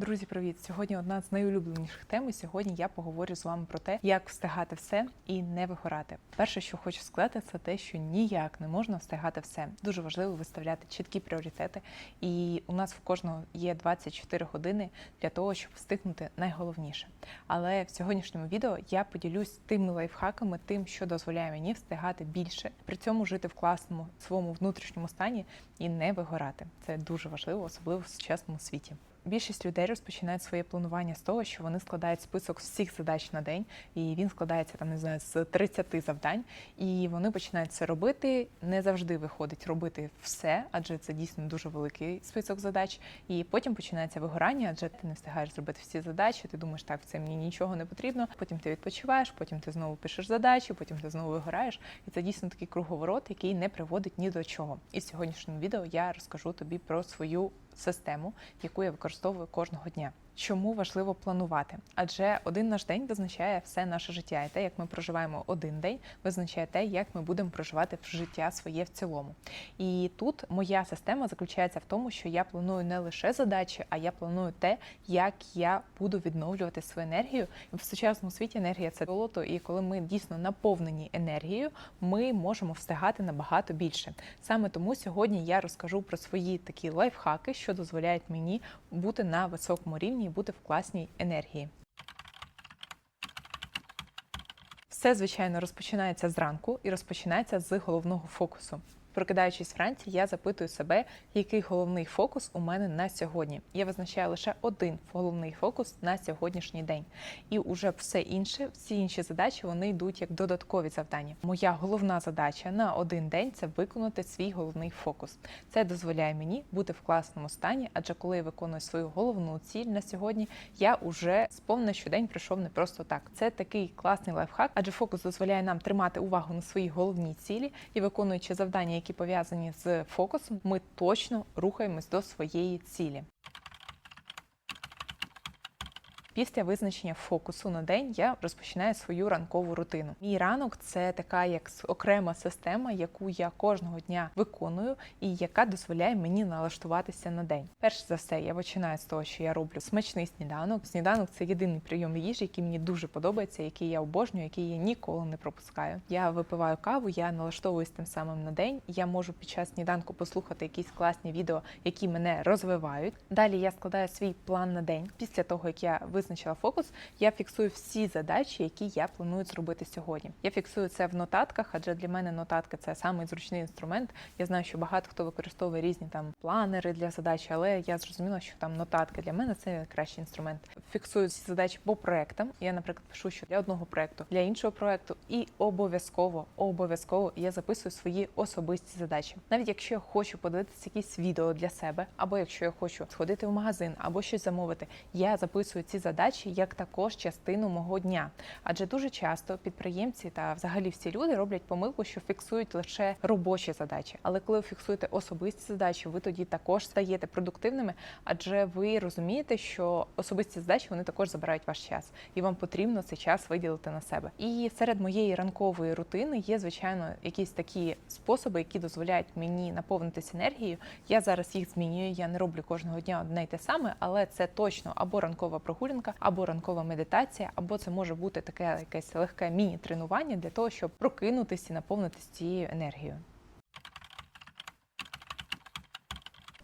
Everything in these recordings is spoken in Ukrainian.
Друзі, привіт! Сьогодні одна з найулюбленіших тем. і Сьогодні я поговорю з вами про те, як встигати все і не вигорати. Перше, що хочу сказати, це те, що ніяк не можна встигати все. Дуже важливо виставляти чіткі пріоритети. І у нас в кожного є 24 години для того, щоб встигнути найголовніше. Але в сьогоднішньому відео я поділюсь тими лайфхаками, тим, що дозволяє мені встигати більше, при цьому жити в класному своєму внутрішньому стані і не вигорати. Це дуже важливо, особливо в сучасному світі. Більшість людей розпочинають своє планування з того, що вони складають список всіх задач на день, і він складається там не знаю з 30 завдань, і вони починають це робити. Не завжди виходить робити все, адже це дійсно дуже великий список задач. І потім починається вигорання, адже ти не встигаєш зробити всі задачі. Ти думаєш, так це мені нічого не потрібно. Потім ти відпочиваєш, потім ти знову пишеш задачі, потім ти знову вигораєш. І це дійсно такий круговорот, який не приводить ні до чого. І в сьогоднішньому відео я розкажу тобі про свою систему, яку я використовую кожного дня. Чому важливо планувати? Адже один наш день визначає все наше життя, і те, як ми проживаємо один день, визначає те, як ми будемо проживати в життя своє в цілому. І тут моя система заключається в тому, що я планую не лише задачі, а я планую те, як я буду відновлювати свою енергію. В сучасному світі енергія це золото, і коли ми дійсно наповнені енергією, ми можемо встигати набагато більше. Саме тому сьогодні я розкажу про свої такі лайфхаки, що дозволяють мені бути на високому рівні і бути в класній енергії. Все, звичайно, розпочинається зранку і розпочинається з головного фокусу. Прокидаючись вранці, я запитую себе, який головний фокус у мене на сьогодні. Я визначаю лише один головний фокус на сьогоднішній день. І уже все інше, всі інші задачі вони йдуть як додаткові завдання. Моя головна задача на один день це виконати свій головний фокус. Це дозволяє мені бути в класному стані, адже коли я виконую свою головну ціль на сьогодні, я уже сповнена, що день пройшов не просто так. Це такий класний лайфхак, адже фокус дозволяє нам тримати увагу на своїй головній цілі і виконуючи завдання, які пов'язані з фокусом, ми точно рухаємось до своєї цілі. Після визначення фокусу на день я розпочинаю свою ранкову рутину. Мій ранок це така як окрема система, яку я кожного дня виконую, і яка дозволяє мені налаштуватися на день. Перш за все, я починаю з того, що я роблю смачний сніданок. Сніданок це єдиний прийом їжі, який мені дуже подобається, який я обожнюю, який я ніколи не пропускаю. Я випиваю каву, я налаштовуюсь тим самим на день. Я можу під час сніданку послухати якісь класні відео, які мене розвивають. Далі я складаю свій план на день. Після того як я визначила фокус, я фіксую всі задачі, які я планую зробити сьогодні. Я фіксую це в нотатках, адже для мене нотатки це самий зручний інструмент. Я знаю, що багато хто використовує різні там планери для задач, але я зрозуміла, що там нотатки для мене це кращий інструмент. Фіксую ці задачі по проектам. Я, наприклад, пишу, що для одного проекту, для іншого проекту, і обов'язково, обов'язково я записую свої особисті задачі. Навіть якщо я хочу подивитися якісь відео для себе, або якщо я хочу сходити в магазин, або щось замовити, я записую ці задачі як також частину мого дня. Адже дуже часто підприємці та взагалі всі люди роблять помилку, що фіксують лише робочі задачі. Але коли ви фіксуєте особисті задачі, ви тоді також стаєте продуктивними, адже ви розумієте, що особисті задачі вони також забирають ваш час, і вам потрібно цей час виділити на себе. І серед моєї ранкової рутини є звичайно якісь такі способи, які дозволяють мені наповнитися енергією. Я зараз їх змінюю. Я не роблю кожного дня одне й те саме, але це точно або ранкова прогулянка, або ранкова медитація, або це може бути таке якесь легке міні-тренування для того, щоб прокинутися і наповнитися цією енергією.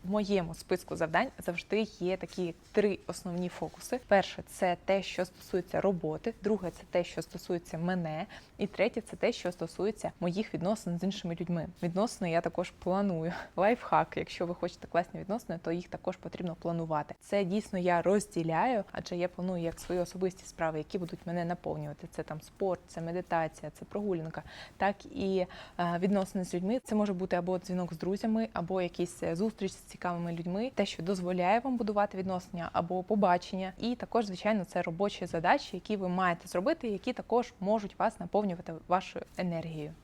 В моєму списку завдань завжди є такі три основні фокуси. Перше це те, що стосується роботи, друге це те, що стосується мене, і третє це те, що стосується моїх відносин з іншими людьми. Відносини я також планую. Лайфхак, якщо ви хочете класні відносини, то їх також потрібно планувати. Це дійсно я розділяю, адже я планую як свої особисті справи, які будуть мене наповнювати. Це там спорт, це медитація, це прогулянка, так і е, відносини з людьми. Це може бути або дзвінок з друзями, або якісь зустріч з цікавими людьми, те, що дозволяє вам будувати відносини або побачення, і також, звичайно, це робочі задачі, які ви маєте зробити, які також можуть вас наповнювати вашою енергією.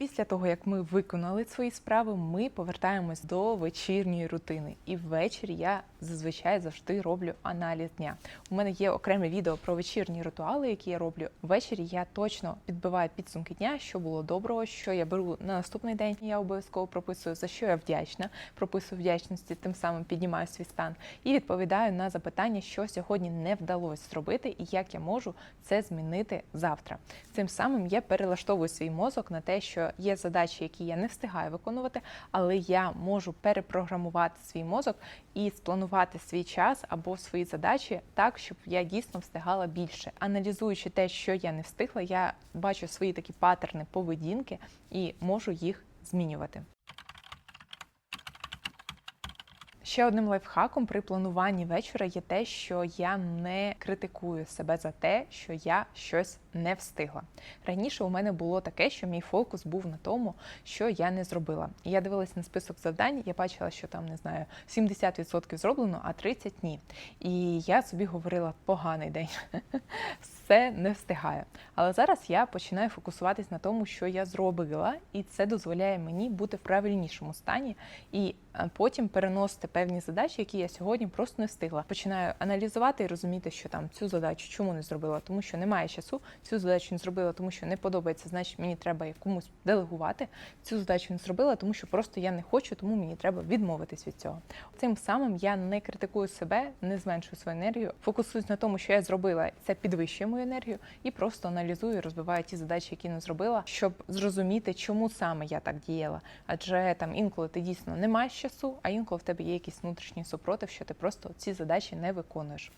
Після того, як ми виконали свої справи, ми повертаємось до вечірньої рутини. І ввечері я зазвичай завжди роблю аналіз дня. У мене є окреме відео про вечірні ритуали, які я роблю. Ввечері я точно підбиваю підсумки дня, що було доброго, що я беру на наступний день. Я обов'язково прописую, за що я вдячна. Прописую вдячності, тим самим піднімаю свій стан і відповідаю на запитання, що сьогодні не вдалося зробити, і як я можу це змінити завтра. Цим самим я перелаштовую свій мозок на те, що є задачі, які я не встигаю виконувати, але я можу перепрограмувати свій мозок і спланувати свій час або свої задачі так, щоб я дійсно встигала більше. Аналізуючи те, що я не встигла, я бачу свої такі паттерни поведінки і можу їх змінювати. Ще одним лайфхаком при плануванні вечора є те, що я не критикую себе за те, що я щось не встигла. Раніше у мене було таке, що мій фокус був на тому, що я не зробила. І я дивилася на список завдань, я бачила, що там не знаю 70% зроблено, а 30% ні. І я собі говорила поганий день. Все не встигаю. Але зараз я починаю фокусуватись на тому, що я зробила, і це дозволяє мені бути в правильнішому стані і е, потім переносити певні задачі, які я сьогодні просто не встигла. Починаю аналізувати і розуміти, що там цю задачу чому не зробила, тому що немає часу. Цю задачу не зробила, тому що не подобається, значить мені треба комусь делегувати. Цю задачу не зробила, тому що просто я не хочу, тому мені треба відмовитись від цього. Цим самим я не критикую себе, не зменшую свою енергію, фокусуюсь на тому, що я зробила, це підвищує мою енергію, і просто аналізую, розбиваю ті задачі, які не зробила, щоб зрозуміти, чому саме я так діяла. Адже там інколи ти дійсно не маєш часу, а інколи в тебе є якийсь внутрішній супротив, що ти просто ці задачі не виконуєш.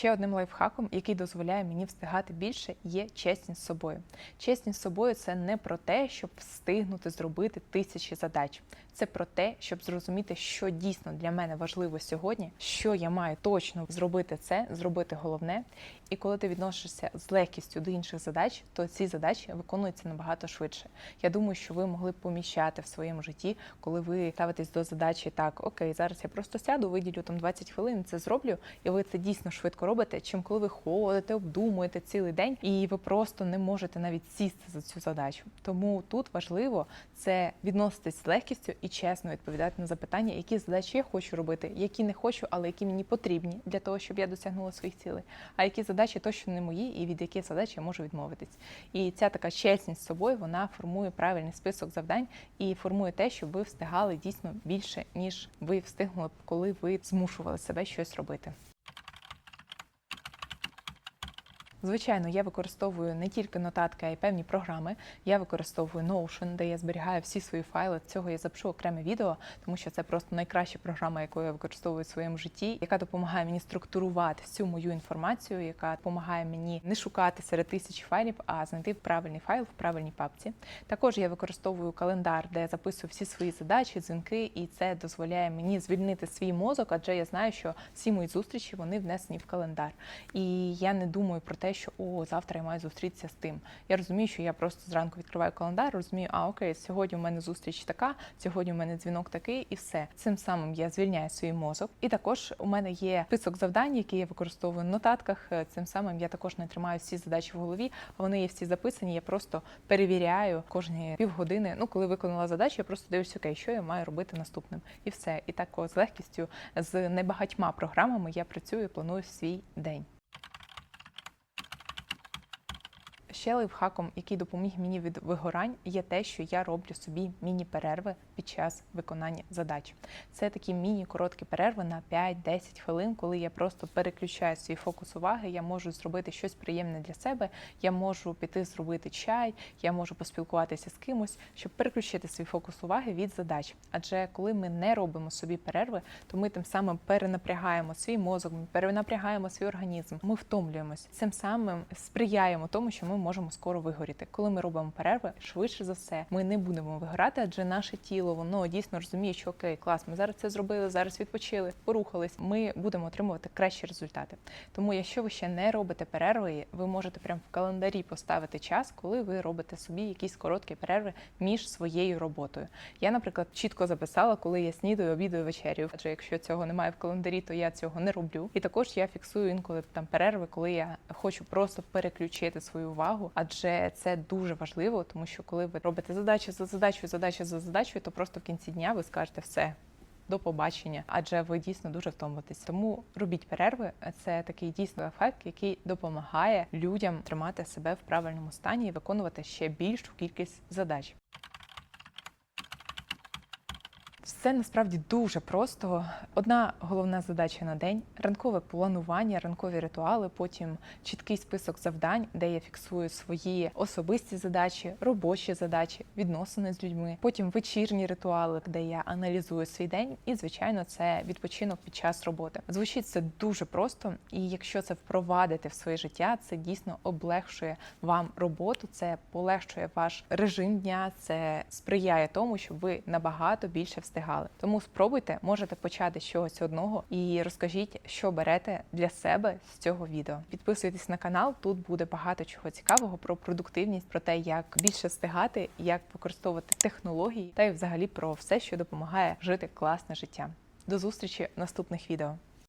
Ще одним лайфхаком, який дозволяє мені встигати більше, є чесність з собою. Чесність з собою це не про те, щоб встигнути зробити тисячі задач. Це про те, щоб зрозуміти, що дійсно для мене важливо сьогодні, що я маю точно зробити це, зробити головне. І коли ти відносишся з легкістю до інших задач, то ці задачі виконуються набагато швидше. Я думаю, що ви могли б поміщати в своєму житті, коли ви ставитесь до задачі так, окей, зараз я просто сяду, виділю там 20 хвилин, це зроблю, і ви це дійсно швидко робите. Чим коли ви ходите, обдумуєте цілий день, і ви просто не можете навіть сісти за цю задачу. Тому тут важливо це відноситись з легкістю і чесно відповідати на запитання, які задачі я хочу робити, які не хочу, але які мені потрібні для того, щоб я досягнула своїх цілей. А які задачі точно не мої, і від яких задач я можу відмовитись. І ця така чесність з собою вона формує правильний список завдань і формує те, щоб ви встигали дійсно більше, ніж ви встигнули коли ви змушували себе щось робити. Звичайно, я використовую не тільки нотатки, а й певні програми. Я використовую Notion, де я зберігаю всі свої файли. Цього я запишу окреме відео, тому що це просто найкраща програма, яку я використовую в своєму житті, яка допомагає мені структурувати всю мою інформацію, яка допомагає мені не шукати серед тисяч файлів, а знайти правильний файл в правильній папці. Також я використовую календар, де я записую всі свої задачі, дзвінки, і це дозволяє мені звільнити свій мозок, адже я знаю, що всі мої зустрічі вони внесені в календар. І я не думаю про те, що о, завтра я маю зустрітися з тим. Я розумію, що я просто зранку відкриваю календар, розумію, а окей, сьогодні у мене зустріч така, сьогодні у мене дзвінок такий, і все. Цим самим я звільняю свій мозок. І також у мене є список завдань, які я використовую в нотатках. Цим самим я також не тримаю всі задачі в голові. Вони є всі записані. Я просто перевіряю кожні півгодини. Ну, коли виконала задачу, я просто дивлюся, окей, що я маю робити наступним, і все. І так з легкістю з небагатьма програмами я працюю планую свій день. Ще лайфхаком, який допоміг мені від вигорань, є те, що я роблю собі міні-перерви під час виконання задач. Це такі міні-короткі перерви на 5-10 хвилин, коли я просто переключаю свій фокус уваги. Я можу зробити щось приємне для себе. Я можу піти зробити чай, я можу поспілкуватися з кимось, щоб переключити свій фокус уваги від задач. Адже коли ми не робимо собі перерви, то ми тим самим перенапрягаємо свій мозок, ми перенапрягаємо свій організм. Ми втомлюємось. Цим самим сприяємо тому, що ми можемо скоро вигоріти. Коли ми робимо перерви, швидше за все, ми не будемо вигорати, адже наше тіло воно дійсно розуміє, що окей, клас, ми зараз це зробили, зараз відпочили, порухались. Ми будемо отримувати кращі результати. Тому, якщо ви ще не робите перерви, ви можете прямо в календарі поставити час, коли ви робите собі якісь короткі перерви між своєю роботою. Я, наприклад, чітко записала, коли я снідаю, обідаю вечерю. Адже якщо цього немає в календарі, то я цього не роблю. І також я фіксую інколи там перерви, коли я хочу просто переключити свою увагу увагу, адже це дуже важливо, тому що коли ви робите задачу за задачою, задачу за задачою, то просто в кінці дня ви скажете все. До побачення, адже ви дійсно дуже втомитесь. Тому робіть перерви. Це такий дійсно ефект, який допомагає людям тримати себе в правильному стані і виконувати ще більшу кількість задач. Все насправді дуже просто. Одна головна задача на день ранкове планування, ранкові ритуали, потім чіткий список завдань, де я фіксую свої особисті задачі, робочі задачі, відносини з людьми. Потім вечірні ритуали, де я аналізую свій день, і звичайно, це відпочинок під час роботи. Звучить це дуже просто, і якщо це впровадити в своє життя, це дійсно облегшує вам роботу, це полегшує ваш режим дня, це сприяє тому, щоб ви набагато більше встигали. Тому спробуйте, можете почати з чогось одного і розкажіть, що берете для себе з цього відео. Підписуйтесь на канал, тут буде багато чого цікавого про продуктивність, про те, як більше встигати, як використовувати технології, та й взагалі про все, що допомагає жити класне життя. До зустрічі в наступних відео.